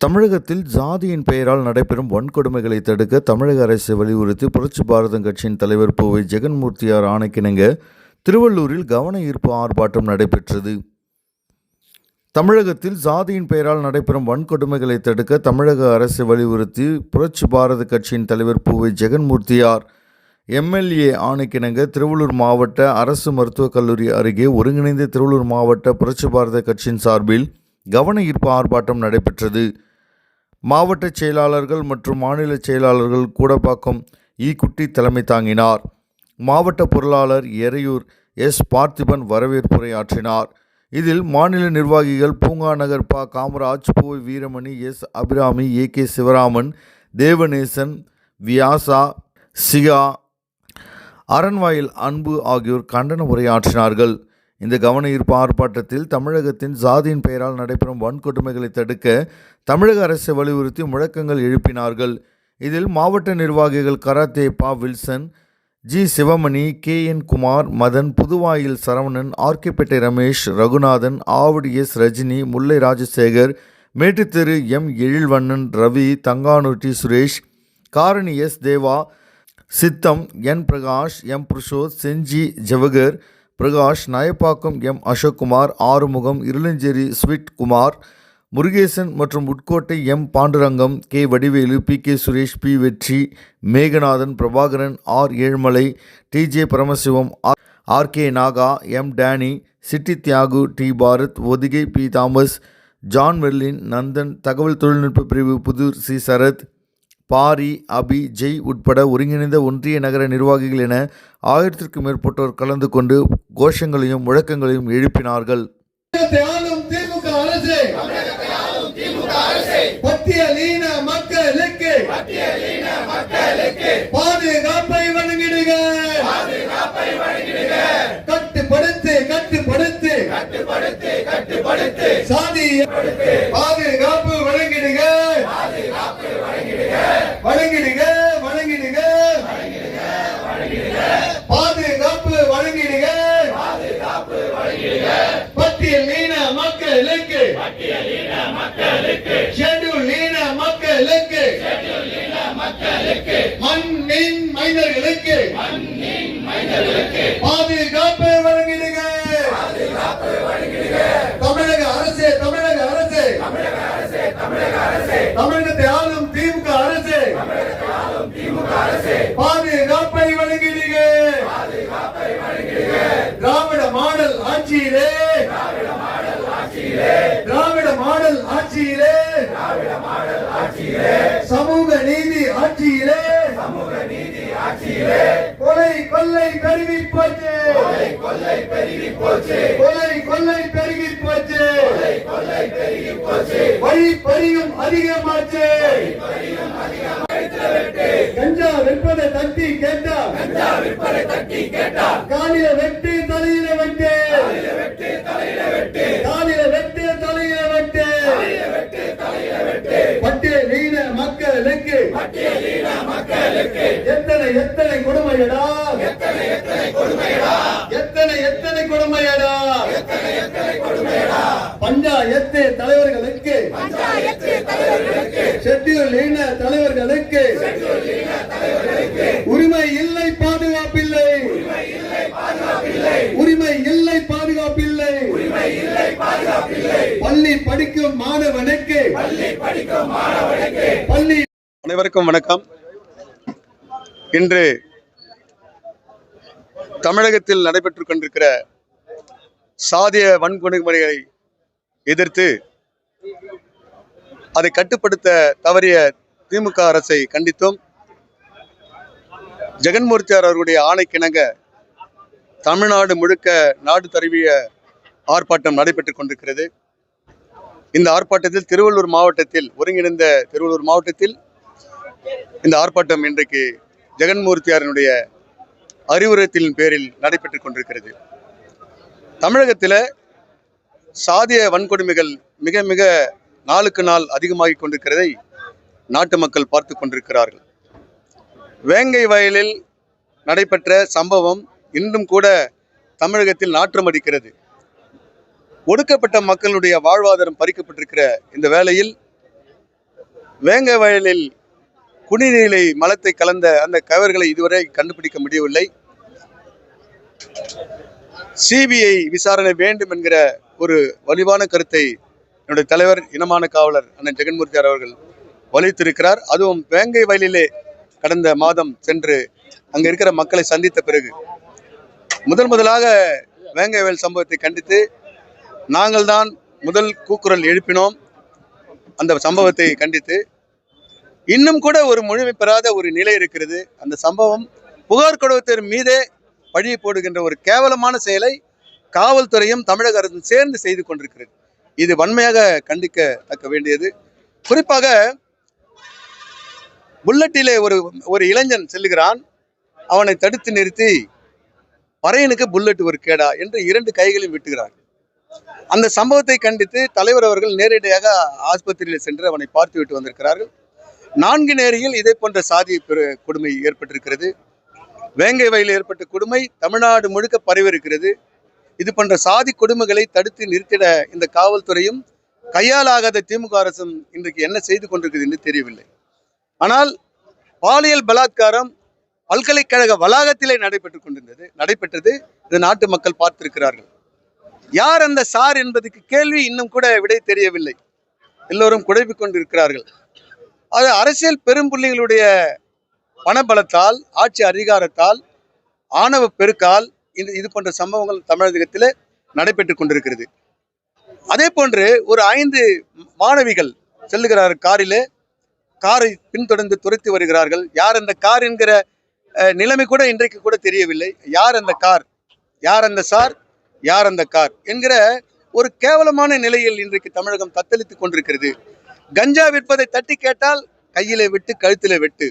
தமிழகத்தில் ஜாதியின் பெயரால் நடைபெறும் வன்கொடுமைகளை தடுக்க தமிழக அரசை வலியுறுத்தி புரட்சி பாரதம் கட்சியின் தலைவர் பூவை ஜெகன்மூர்த்தியார் ஆணைக்கிணங்க திருவள்ளூரில் கவன ஈர்ப்பு ஆர்ப்பாட்டம் நடைபெற்றது. தமிழகத்தில் ஜாதியின் பெயரால் நடைபெறும் வன்கொடுமைகளை தடுக்க தமிழக அரசை வலியுறுத்தி புரட்சி பாரத கட்சியின் தலைவர் பூவை ஜெகன்மூர்த்தியார் எம்எல்ஏ ஆணைக்கிணங்க திருவள்ளூர் மாவட்ட அரசு மருத்துவக் கல்லூரி அருகே ஒருங்கிணைந்த திருவள்ளூர் மாவட்ட புரட்சி பாரத கட்சியின் சார்பில் கவன ஈர்ப்பு ஆர்ப்பாட்டம் நடைபெற்றது. மாவட்ட செயலாளர்கள் மற்றும் மாநில செயலாளர்கள் கூடப்பாக்கம் ஈக்குட்டி தலைமை தாங்கினார். மாவட்ட பொருளாளர் எறையூர் எஸ். பார்த்திபன் வரவேற்புரை ஆற்றினார் இதில் மாநில நிர்வாகிகள் பூங்கா நகர் பா. காமராஜ் போய் Veeramani S. Abirami A. K. Sivaraman Devanesan Vyasa சிகா Aranvayil அன்பு ஆகியோர் கண்டன உரையாற்றினார்கள். இந்த கவன ஈர்ப்பு ஆர்ப்பாட்டத்தில் தமிழகத்தின் சாதியின் பெயரால் நடைபெறும் வன்கொடுமைகளை தடுக்க தமிழக அரசை வலியுறுத்தி முழக்கங்கள் எழுப்பினார்கள். இதில் மாவட்ட நிர்வாகிகள் கராத்தே பா Wilson G Sivamani K N Kumar Madan Puduvayil Saravanan RKPettai Ramesh Raghunathan Avadi S Rajini Mullai Rajasekar Mettutheru M Ezhilvannan Ravi Thanganur T Suresh Karani S Deva சித்தம் N Prakash M Purushoth Senji Jawahar Prakash Nayapakkam M. Ashokkumar Arumugam Irulancheri sweet Kumar Murugesan மற்றும் Uthukottai M. Pandurangam K. Vadivelu P. K. Suresh P. Vetri Meganathan Prabakaran R. Ezhumalai T. J. Paramasivam R. R. K. Naga M. Danny city Thiyagu T. Bharath Othigai P. Thomas John Merlin Nandhan தகவல் தொழில்நுட்ப பிரிவு Pudur C. Sarath Pari Abi Jai உட்பட ஒருங்கிணைந்த ஒன்றிய நகர நிர்வாகிகள் என ஆயிரத்திற்கும் மேற்பட்டோர் கலந்து கொண்டு கோஷங்களையும் முழக்கங்களையும் எழுப்பினார்கள். தமிழகத்தை பாதுகாப்பை வழங்கிடுக. கட்டுப்படுத்து கட்டுப்படுத்து. சாதி பாதுகாப்பு வழங்க வழங்கிடுக வழங்கிடுக பாதுகாப்பு வழங்கிடுக பட்டியல் மீன மக்களுக்கு. ஷெட்யூல் மீன மக்களுக்கு. மண்ணின் மைனர்களுக்கு பாதுகாப்பு வழங்கிடுங்க. தமிழக அரசே தமிழக அரசே. தமிழகத்தை ஆளும் திமுக அரசே பாதுகாப்பை வழங்கிடுங்க திராவிட மாடல் ஆட்சியிலே திராவிட மாடல் ஆட்சியிலே சமூக நீதி ஆட்சியிலே கொலை கொள்ளை பெருகி போச்சு கொலை கொள்ளை பெருகி போச்சு வழி பறியும் அதிகமாச்சு. கஞ்சா விற்பதை தட்டி கேட்டா. காலில வெட்டு தலையில வெட்டு. காலில வெட்டு தலையில வெட்டு. பட்டியலீன மக்களுக்கு. எத்தனை எத்தனை கொடுமையடா. எத்தனை எத்தனை கொடுமையடா. கொடுமையடா. பஞ்சாயத்து தலைவர்களுக்கு. ஷெட்யூல் இன தலைவர்களுக்கு. உரிமை இல்லை பாதுகாப்பில்லை. உரிமை இல்லை பாதுகாப்பில்லை. பள்ளி படிக்கும் மாணவனுக்கு. பள்ளி அனைவருக்கும் வணக்கம். இன்று தமிழகத்தில் நடைபெற்றுக் கொண்டிருக்கிற சாதிய வன்கொடுமுறைகளை எதிர்த்து அதை கட்டுப்படுத்த தவறிய திமுக அரசை கண்டித்தும். ஜெகன்மூர்த்தியார் அவர்களுடைய ஆணைக்கிணங்க தமிழ்நாடு முழுக்க நாடு தழுவிய ஆர்ப்பாட்டம் நடைபெற்றுக் கொண்டிருக்கிறது. இந்த ஆர்ப்பாட்டத்தில் திருவள்ளூர் மாவட்டத்தில் ஒருங்கிணைந்த திருவள்ளூர் மாவட்டத்தில் இந்த ஆர்ப்பாட்டம் இன்றைக்கு ஜெகன்மூர்த்தியாரினுடைய அறிவுரத்தின் பேரில் நடைபெற்றுக் கொண்டிருக்கிறது. தமிழகத்தில் சாதிய வன்கொடுமைகள் மிக மிக நாளுக்கு நாள் அதிகமாகிக் கொண்டிருக்கிறதை நாட்டு மக்கள் பார்த்து கொண்டிருக்கிறார்கள். வேங்கை வயலில் நடைபெற்ற சம்பவம் இன்றும் கூட தமிழகத்தில் நாற்றம் அடிக்கிறது ஒடுக்கப்பட்ட மக்களுடைய வாழ்வாதாரம் பறிக்கப்பட்டிருக்கிற இந்த வேளையில் வேங்கை வயலில் குடிநீரை மலத்தை கலந்த அந்த கவர்களை இதுவரை கண்டுபிடிக்க முடியவில்லை. சிபிஐ விசாரணை வேண்டும் என்கிற ஒரு வலிவான கருத்தை என்னுடைய தலைவர் இனமான காவலர் அண்ணன் ஜெகன்மூர்த்தியார் அவர்கள் வலித்திருக்கிறார் அதுவும் வேங்கை வயலிலே கடந்த மாதம் சென்று அங்கே இருக்கிற மக்களை சந்தித்த பிறகு. முதல் முதலாக வேங்கை வயல் சம்பவத்தை கண்டித்து நாங்கள் தான் முதல் கூக்குரல் எழுப்பினோம். அந்த சம்பவத்தை கண்டித்து இன்னும் கூட ஒரு முழுமை பெறாத ஒரு நிலை இருக்கிறது. அந்த சம்பவம் புகார் கொடுத்தவர் மீதே பழியை போடுகின்ற ஒரு கேவலமான செயலை காவல்துறையும் தமிழக அரசும் சேர்ந்து செய்து கொண்டிருக்கிறது. இது வன்மையாக கண்டிக்கத்தக்க வேண்டியது. குறிப்பாக புல்லட்டிலே ஒரு ஒரு இளைஞன் செல்லுகிறான். அவனை தடுத்து நிறுத்தி பறையனுக்கு புல்லட் ஒரு கேடா என்று இரண்டு கைகளையும் விட்டுகிறார் அந்த சம்பவத்தை கண்டித்து தலைவர் அவர்கள் நேரடியாக ஆஸ்பத்திரியில் சென்று அவனை பார்த்து விட்டு வந்திருக்கிறார்கள். நான்கு நேரில் இதே போன்ற சாதி பெரு- கொடுமை ஏற்பட்டிருக்கிறது. வேங்கை வயலில் ஏற்பட்ட கொடுமை தமிழ்நாடு முழுக்க பரவி இருக்கிறது இது போன்ற சாதி கொடுமைகளை தடுத்து நிறுத்திட இந்த காவல்துறையும் கையாலாகாத திமுக அரசும் இன்றைக்கு என்ன செய்து கொண்டிருக்கிறது என்று தெரியவில்லை. ஆனால் பாலியல் பலாத்காரம் பல்கலைக்கழக வளாகத்திலே நடைபெற்றுக் கொண்டிருந்தது நடைபெற்றது. இது நாட்டு மக்கள் பார்த்திருக்கிறார்கள். யார் அந்த சார் என்பதுக்கு கேள்வி இன்னும் கூட விடை தெரியவில்லை. எல்லோரும் குழப்பிக் கொண்டிருக்கிறார்கள். அது அரசியல் பெரும்புள்ளிகளுடைய பணபலத்தால் ஆட்சி அதிகாரத்தால் ஆணவ பெருக்கால் இந்த இது போன்ற சம்பவங்கள் தமிழகத்தில் நடைபெற்று கொண்டிருக்கிறது. அதே போன்று ஒரு ஐந்து மாணவிகள் செல்லுகிறார் காரிலே. காரை பின்தொடர்ந்து துரத்தி வருகிறார்கள். யார் அந்த கார் என்கிற நிலைமை கூட இன்றைக்கு கூட தெரியவில்லை. யார் அந்த கார்? யார் அந்த சார்? யார் அந்த கார்? என்கிற ஒரு கேவலமான நிலையில் இன்றைக்கு தமிழகம் தத்தளித்துக் கொண்டிருக்கிறது. கஞ்சா விற்பதை தட்டி கேட்டால் கையிலே விட்டு கழுத்திலே வெட்டு.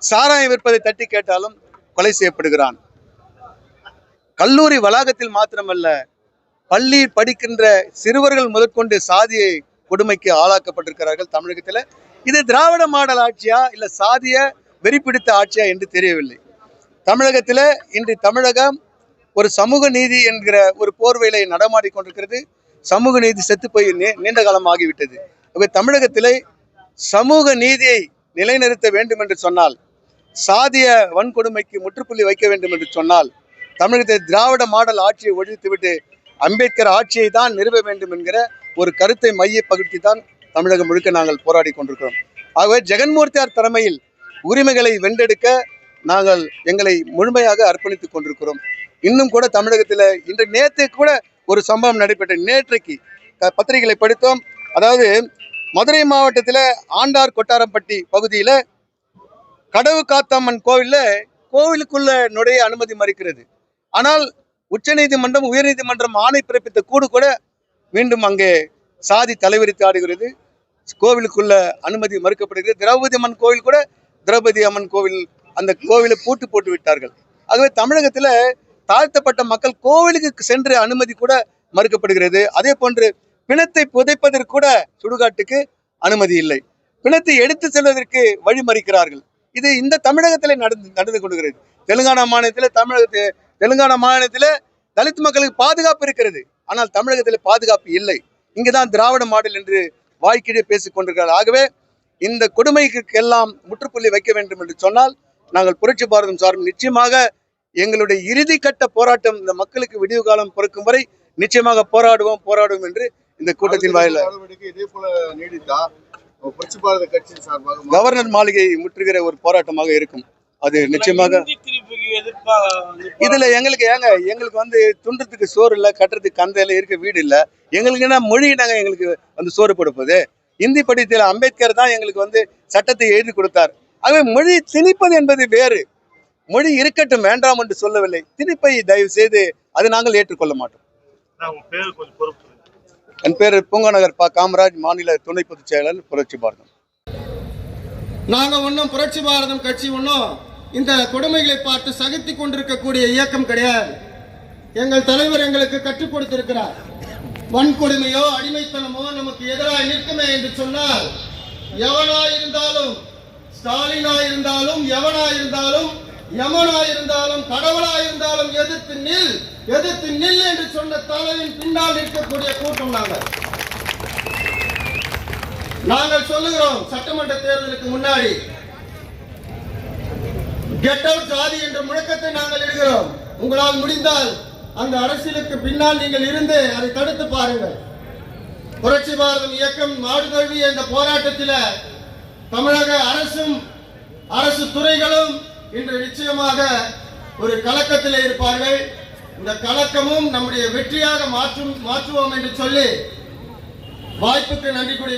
சாராயம் விற்பதை தட்டி கேட்டாலும் கொலை செய்யப்படுகிறான். கல்லூரி வளாகத்தில் மாத்திரமல்ல பள்ளி படிக்கின்ற சிறுவர்கள் முதற்கொண்டு சாதியை கொடுமைக்கு ஆளாக்கப்பட்டிருக்கிறார்கள் தமிழகத்தில். இது திராவிட மாடல் ஆட்சியா இல்லை சாதிய வெறிப்பிடித்த ஆட்சியா என்று தெரியவில்லை. தமிழகத்தில் இன்று தமிழகம் ஒரு சமூக நீதி என்கிற ஒரு போர்வையில நடமாடிக்கொண்டிருக்கிறது சமூக நீதி செத்து போய் நீ- நீண்ட காலம் ஆகிவிட்டது. தமிழகத்திலே சமூக நீதியை நிலைநிறுத்த வேண்டும் என்று சொன்னால் சாதிய வன்கொடுமைக்கு முற்றுப்புள்ளி வைக்க வேண்டும் என்று சொன்னால் தமிழகத்தை திராவிட மாடல் ஆட்சியை ஒழித்துவிட்டு அம்பேத்கர் ஆட்சியை தான் நிறுவ வேண்டும் என்கிற ஒரு கருத்தை மையப்படுத்தி தான் தமிழகம் முழுக்க நாங்கள் போராடி கொண்டிருக்கிறோம். ஆகவே ஜெகன்மூர்த்தியார் தலைமையில் உரிமைகளை வென்றெடுக்க நாங்கள் எங்களை முழுமையாக அர்ப்பணித்துக் கொண்டிருக்கிறோம். இன்னும் கூட தமிழகத்தில் இன்று நேற்று கூட ஒரு சம்பவம் நடைபெற்ற நேற்றைக்கு பத்திரிகைகளை படித்தோம். அதாவது மதுரை மாவட்டத்தில் ஆண்டார் கொட்டாரம்பட்டி பகுதியில் கடவு காத்தம்மன் கோவிலில் கோவிலுக்குள்ள நுழைய அனுமதி மறுக்கிறது. ஆனால் உச்சநீதிமன்றம் உயர்நீதிமன்றம் ஆணை பிறப்பித்த கூடு கூட மீண்டும் அங்கே சாதி தலைவரித்து ஆடுகிறது. கோவிலுக்குள்ள அனுமதி மறுக்கப்படுகிறது. திரௌபதி அம்மன் கோவில் கூட திரௌபதி அம்மன் கோவில் அந்த கோவிலை பூட்டு போட்டு விட்டார்கள். ஆகவே தமிழகத்தில் தாழ்த்தப்பட்ட மக்கள் கோவிலுக்கு சென்று அனுமதி கூட மறுக்கப்படுகிறது. அதே போன்று பிணத்தை புதைப்பதற்கு கூட சுடுகாட்டுக்கு அனுமதி இல்லை. பிணத்தை எடுத்து செல்வதற்கு வழி மறிக்கிறார்கள். இது இந்த தமிழகத்திலே நடந்து நடந்து கொண்டிருக்கிறது. தெலுங்கானா மாநிலத்தில் தமிழகத்தில் தெலுங்கானா மாநிலத்தில் தலித் மக்களுக்கு பாதுகாப்பு இருக்கிறது. ஆனால் தமிழகத்தில் பாதுகாப்பு இல்லை. இங்குதான் திராவிட மாடல் என்று வாய்க்கிடையே பேசிக் கொண்டிருக்கிறார். ஆகவே இந்த கொடுமைக்கு எல்லாம் முற்றுப்புள்ளி வைக்க வேண்டும் என்று சொன்னால் நாங்கள் புரட்சி பாரதம் சார்பில் நிச்சயமாக எங்களுடைய இறுதி கட்ட போராட்டம் இந்த மக்களுக்கு விடிவு காலம் பிறக்கும் வரை நிச்சயமாக போராடுவோம் போராடுவோம் என்று இந்த கூட்டத்தின் வாயில கவர்னர் மாளிகை முற்றுகிற ஒரு போராட்டமாக இருக்கும். அது நிச்சயமாக இதுல எங்களுக்கு ஏங்க எங்களுக்கு வந்து துண்டுறதுக்கு சோறு இல்ல கட்டுறதுக்கு கந்தையில இருக்க வீடு இல்ல. எங்களுக்கு என்ன மொழி நாங்க எங்களுக்கு வந்து சோறு கொடுப்பது இந்தி படித்தல அம்பேத்கர் தான் எங்களுக்கு வந்து சட்டத்தை எழுதி கொடுத்தார். ஆகவே மொழி திணிப்பது என்பது வேறு. மொழி இருக்கட்டும் வேண்டாம் என்று சொல்லவில்லை. திணிப்பை தயவு செய்து அதை நாங்கள் ஏற்றுக்கொள்ள மாட்டோம். என் பேர் பூங்கநகர் பா. காமராஜ் மாநில துணை பொதுச் செயலர் புரட்சி பாரதம். நாங்க ஒன்றும் புரட்சி பாரதம் கட்சி ஒன்றும் இந்த கொடுமைகளை பார்த்து சகித்து கொண்டிருக்கக்கூடிய இயக்கம் கிடையாது. எங்கள் தலைவர் எங்களுக்கு கற்றுக் கொடுத்திருக்கிறார். வன்கொடுமையோ அடிமைத்தனமோ நமக்கு எதிராக நிற்குமே என்று சொன்னால் எவனா இருந்தாலும் ஸ்டாலினா இருந்தாலும் எவனா இருந்தாலும் யமனா இருந்தாலும் கடவுளா இருந்தாலும் எதிர்த்து நில். எதிர்த்து நில் என்று சொன்ன தலைவின் பின்னால் நிற்கக்கூடிய கூட்டம் நாங்கள். நாங்கள் சொல்லுகிறோம் சட்டமன்ற தேர்தலுக்கு முன்னாடி கெட் அவுட் ஜாதி என்ற முழக்கத்தை நாங்கள் இடுகிறோம். உங்களால் முடிந்தால் அந்த அரசியலுக்கு பின்னால் நீங்கள் இருந்து அதை தடுத்து பாருங்கள். புரட்சி பாரதம் இயக்கம் நாடு தழுவிய இந்த போராட்டத்தில் தமிழக அரசும் அரசு துறைகளும் இன்று நிச்சயமாக ஒரு கலக்கத்தில் இருப்பார்கள். இந்த கலக்கமும் நம்முடைய வெற்றியாக மாற்றும் மாற்றுவோம் என்று சொல்லி வாய்ப்புக்கு நன்றி கூறி